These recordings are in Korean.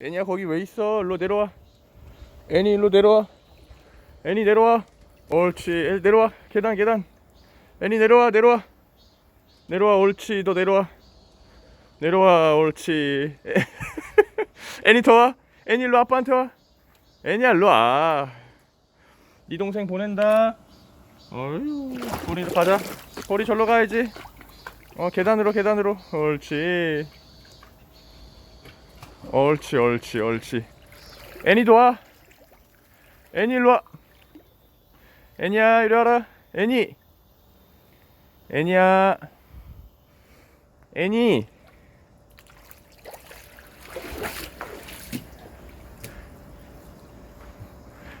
애니야 거기 왜 있어? 일로 내려와. 애니 일로 내려와. 애니 내려와. 옳지. 애니 내려와. 계단 계단. 애니 내려와 내려와. 내려와 옳지. 너 내려와. 내려와 옳지. 애니 더 와. 애니 일로 아빠한테 와. 애니야 일로 와. 네 동생 보낸다. 어휴. 우리 가자. 우리 절로 가야지. 어 계단으로 계단으로. 옳지. 옳지 옳지 옳지. 애니 도 와. 애니 일로 와. 애니야 이리 와라. 애니. 애니야. 애니.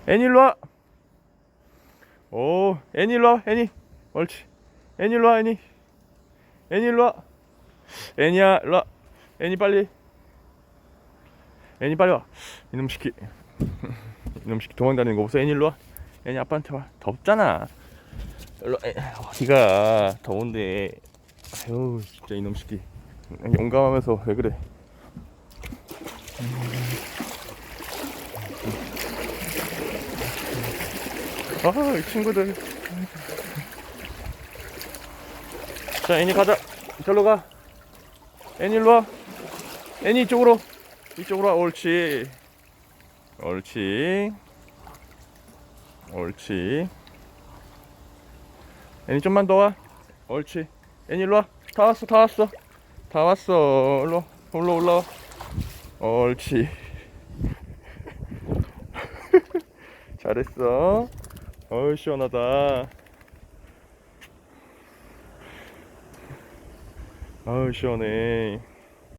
애니 일로 와 오 애니 일로 와 애니. 옳지. 애니 일로 와 애니. 애니 일로 와. 애니야 일로 와. 애니 빨리 애니 빨리 와. 이놈 시키 이놈 시키 도망다니는 거 보소. 애니 일로 와. 애니 아빠한테 와. 덥잖아. 일로 어디가 더운데. 아유 진짜 이놈 시키 용감하면서 왜 그래? 아이 친구들. 자 애니 가자. 절로 가. 애니 일로 와. 애니 이쪽으로 이쪽으로 와 옳지. 옳지. 옳지. 애니 좀만 더 와. 옳지. 애니 일로 와 다 왔어 다 왔어. 다 왔어. 일로 올라 올라와. 옳지. 잘했어. 어우 시원하다. 아우 시원해